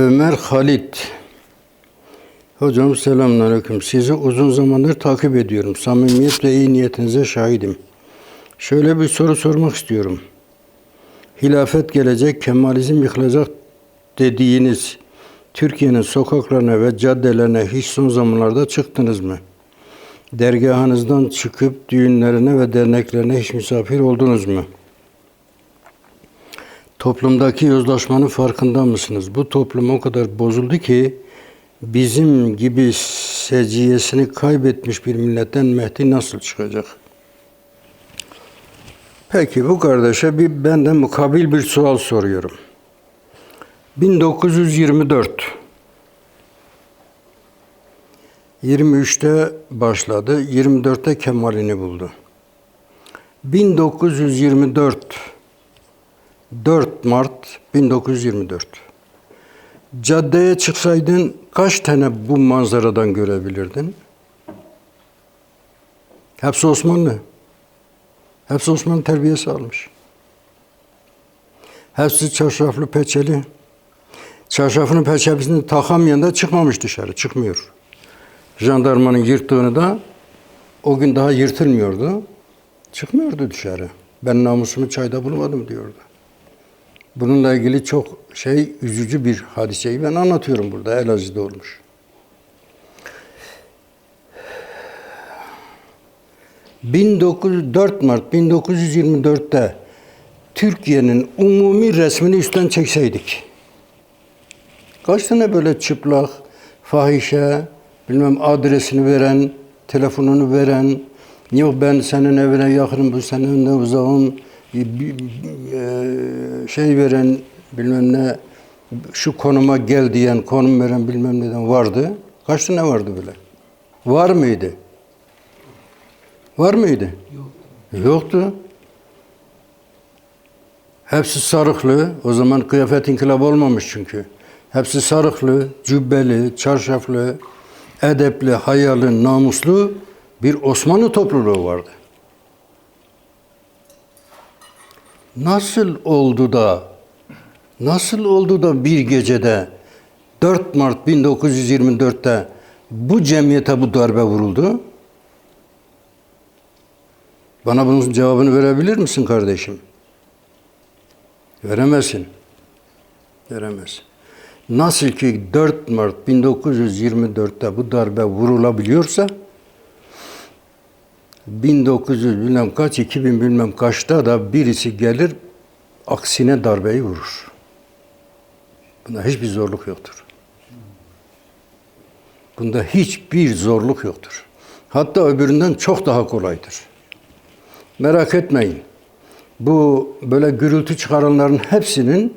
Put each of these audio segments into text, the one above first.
Ömer Halit. Hocam selamünaleyküm. Sizi uzun zamandır takip ediyorum. Samimiyetle iyi niyetinize şahidim. Şöyle bir soru sormak istiyorum. Hilafet gelecek, Kemalizm yıkılacak dediğiniz Türkiye'nin sokaklarına ve caddelerine hiç son zamanlarda çıktınız mı? Dergahınızdan çıkıp düğünlerine ve derneklerine hiç misafir oldunuz mu? Toplumdaki yozlaşmanın farkında mısınız? Bu toplum o kadar bozuldu ki bizim gibi seciyesini kaybetmiş bir milletten Mehdi nasıl çıkacak? Peki bu kardeşe bir benden mukabil bir sual soruyorum. 1924 23'te başladı, 24'te kemalini buldu. 1924 4 Mart 1924 Caddeye çıksaydın kaç tane bu manzaradan görebilirdin? Hepsi Osmanlı. Hepsi Osmanlı terbiyesi almış. Hepsi çarşaflı peçeli. Çarşafının peçesini takamayan da çıkmamış dışarı, çıkmıyor. Jandarmanın yırttığını da o gün daha yırtılmıyordu. Çıkmıyordu dışarı. Ben namusumu çayda bulmadım diyordu. Bununla ilgili çok şey üzücü bir hadiseyi ben anlatıyorum burada Elazığ'da olmuş. 1904 Mart 1924'te Türkiye'nin umumi resmini üstten çekseydik. Kaç tane böyle çıplak, fahişe, bilmem adresini veren, telefonunu veren, yok ben senin evine yakınım, bu senin önüne uzağım, şey veren bilmem ne, şu konuma gel diyen, konum veren bilmem neden vardı. Kaç tane vardı böyle? Var mıydı? Var mıydı? Yoktu. Yoktu. Hepsi sarıklı. O zaman kıyafet inkılabı olmamış çünkü. Hepsi sarıklı, cübbeli, çarşaflı, edepli, hayalı, namuslu bir Osmanlı topluluğu vardı. Nasıl oldu da nasıl oldu da bir gecede 4 Mart 1924'te bu cemiyete bu darbe vuruldu? Bana bunun cevabını verebilir misin kardeşim? Veremezsin. Veremezsin. Nasıl ki 4 Mart 1924'te bu darbe vurulabiliyorsa 1900 bilmem kaç, 2000 bilmem kaçta da birisi gelir aksine darbeyi vurur. Bunda hiçbir zorluk yoktur. Bunda hiçbir zorluk yoktur. Hatta öbüründen çok daha kolaydır. Merak etmeyin. Bu böyle gürültü çıkaranların hepsinin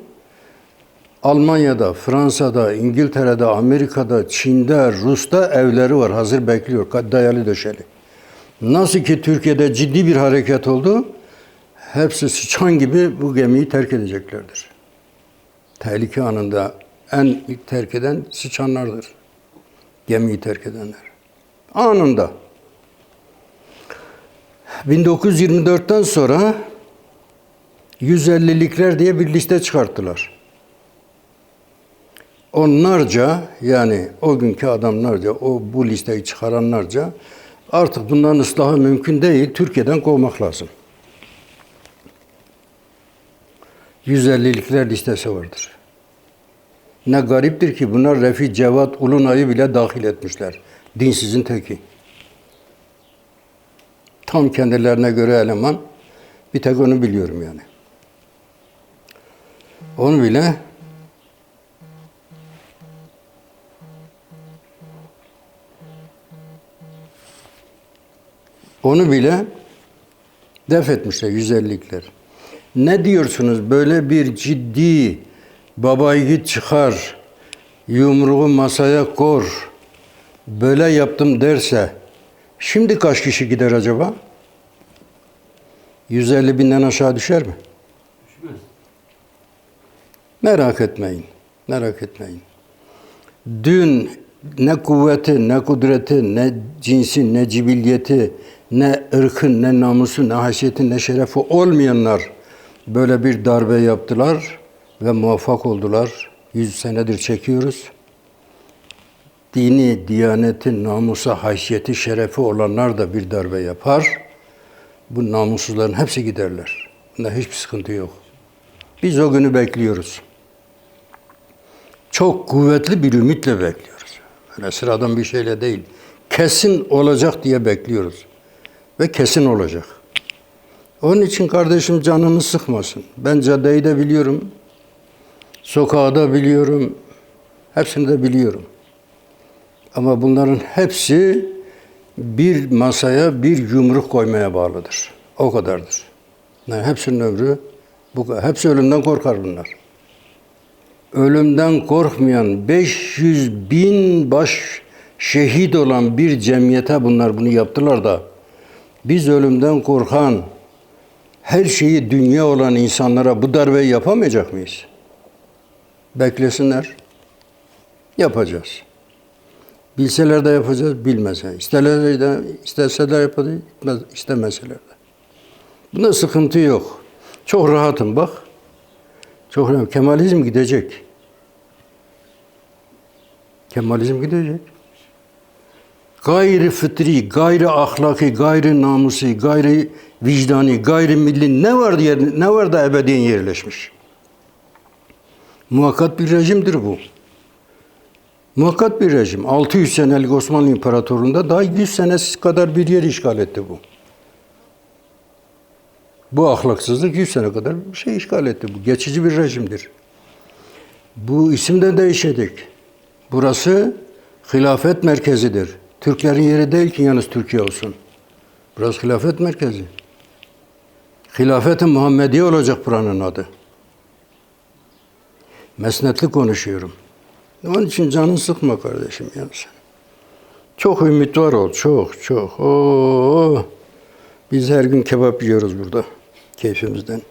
Almanya'da, Fransa'da, İngiltere'de, Amerika'da, Çin'de, Rus'ta evleri var. Hazır bekliyor. Dayalı döşeli. Nasıl ki Türkiye'de ciddi bir hareket oldu, hepsi sıçan gibi bu gemiyi terk edeceklerdir. Tehlike anında en terk eden sıçanlardır. Gemiyi terk edenler. Anında. 1924'ten sonra 150'likler diye bir liste çıkarttılar. Onlarca yani o günkü adamlarca, o bu listeyi çıkaranlarca artık bunların ıslahı mümkün değil, Türkiye'den kovmak lazım. 150'likler listesi vardır. Ne gariptir ki bunlar Refi Cevat Ulunay'ı bile dahil etmişler. Dinsizin teki. Tam kendilerine göre eleman. Bir tek onu biliyorum yani. Onu bile onu bile def etmişler 150'likler. Ne diyorsunuz böyle bir ciddi baba yiğit çıkar, yumruğu masaya kor, böyle yaptım derse şimdi kaç kişi gider acaba? 150 binden aşağı düşer mi? Düşmez. Merak etmeyin, merak etmeyin. Dün ne kuvveti, ne kudreti, ne cinsi, ne cibilliyeti, ne ırkın, ne namusu, ne haysiyeti, ne şerefi olmayanlar böyle bir darbe yaptılar ve muvaffak oldular. Yüz senedir çekiyoruz. Dini, diyanetin, namusa, haysiyeti, şerefi olanlar da bir darbe yapar. Bu namussuzların hepsi giderler. Bunda hiçbir sıkıntı yok. Biz o günü bekliyoruz. Çok kuvvetli bir ümitle bekliyoruz. Öyle sıradan bir şeyle değil. Kesin olacak diye bekliyoruz. Ve kesin olacak. Onun için kardeşim canını sıkmasın. Ben caddeyi de biliyorum. Sokağı da biliyorum. Hepsini de biliyorum. Ama bunların hepsi bir masaya bir yumruk koymaya bağlıdır. O kadardır. Yani hepsinin ömrü bu hepsi ölümden korkar bunlar. Ölümden korkmayan 500 bin baş şehit olan bir cemiyete bunlar bunu yaptılar da biz ölümden korkan her şeyi dünya olan insanlara bu darbeyi yapamayacak mıyız? Beklesinler. Yapacağız. Bilseler de yapacağız, bilmese. İsterler de, isterseler yapacağız, istemeseler de. Bunda sıkıntı yok. Çok rahatım bak. Çok rahatım. Kemalizm gidecek. Kemalizm gidecek. Gayri fıtri, gayri ahlaki, gayri namusi, gayri vicdani, gayri milli ne var diye ne var da ebediyen yerleşmiş. Muhakkak bir rejimdir bu. Muhakkak bir rejim. 600 senelik Osmanlı İmparatorluğu'nda daha 100 senesi kadar bir yer işgal etti bu. Bu ahlaksızlık 100 sene kadar bir şey işgal etti bu. Geçici bir rejimdir. Bu isim de değişecek. Burası hilafet merkezidir. Türklerin yeri değil ki yalnız Türkiye olsun. Burası hilafet merkezi. Hilafet-i Muhammediye olacak buranın adı. Mesnetli konuşuyorum. Onun için canın sıkma kardeşim ya sen. Çok ümit var ol, çok çok. Oo. Biz her gün kebap yiyoruz burada keyfimizden.